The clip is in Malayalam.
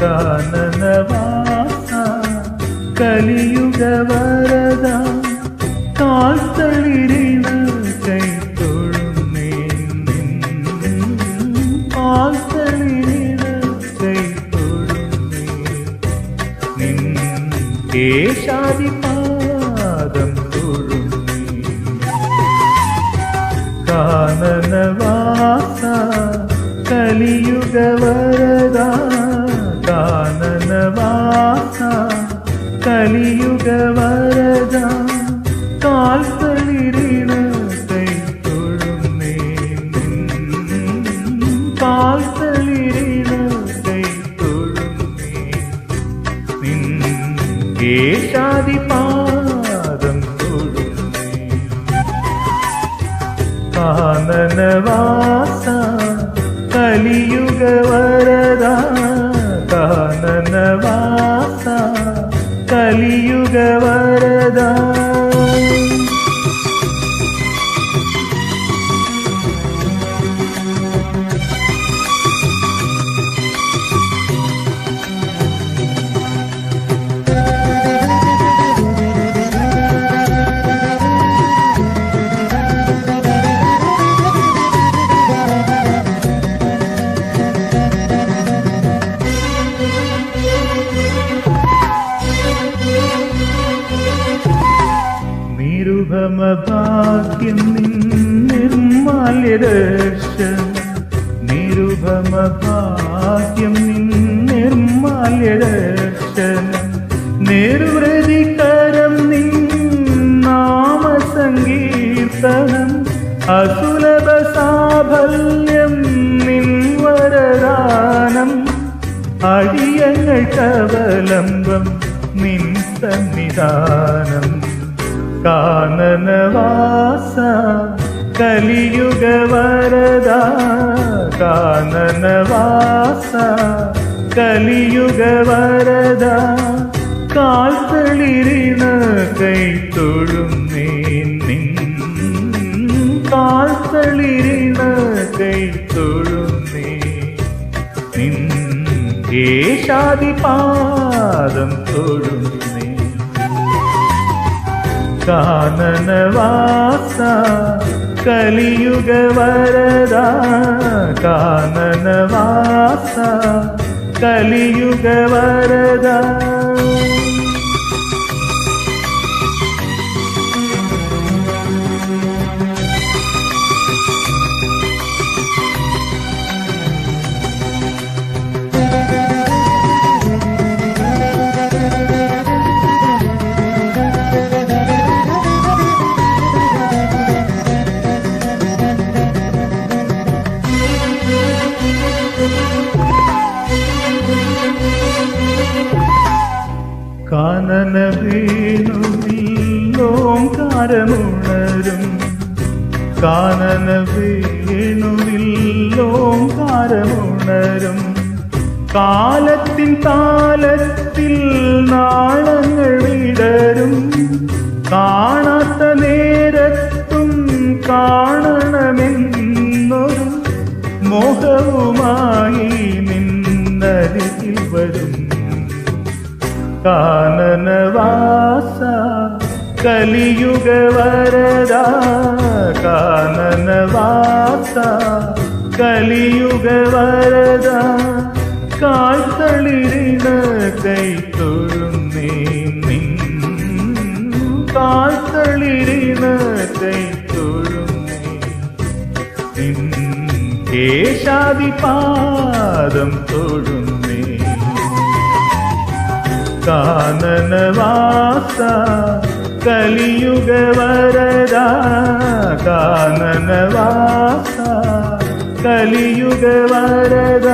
கானனவா கலியுக வரதா காத்தளிரின கை தொழுமே காத்தளிரின கை தொழுமே நின் கேஷாதி பாதம் தொழுமே கானனவாசா கலியுக வரதா കേശാദിപാദം തൊഴുന്നേ കാനനവാസ കലിയുഗ നിരുപമ ഭാഗ്യം നിൻ നിർമാല്യദർശനം നിർവൃതികരം സംഗീർത്തനം അസുലഭ സാഫല്യം നിൻവരദാനം അടിയങ്ങൾ കവലംബം നിൻ സന്നിധാനം. കാനനവാസ കലിയുഗ വരദ കാനനവാസ കലിയുഗ വരദ കാൽത്തളിരിന കൈ തൊഴുന്നേ നിൻ. കൈ തൊഴുന്നേ നിൻ. കേശാദിപാദം തൊഴുന്നേ काननवासा कलियुगवरदा। काननवासा कलियुगवरदा। കാനനവാസ കലിയുഗ കാരമുണരും. കാനന കാനന വേണുവില്ലോംകാരമുണരും കാലത്തിൻ താലത്തിൽ നാളങ്ങൾ കാനനവാസ കലിയുഗ വരദ കാനനവാസ കലിയുഗ വരദ കാൽത്തളിരിന കൈ തൊഴുന്നേ നിൻ. കൈ തൊഴുന്നേ നിൻ. കേശാദിപാദം തൊഴുന്നേ കാനനവാസ കലിയുഗ വരദ കാനനവാസ കലിയുഗ വരദ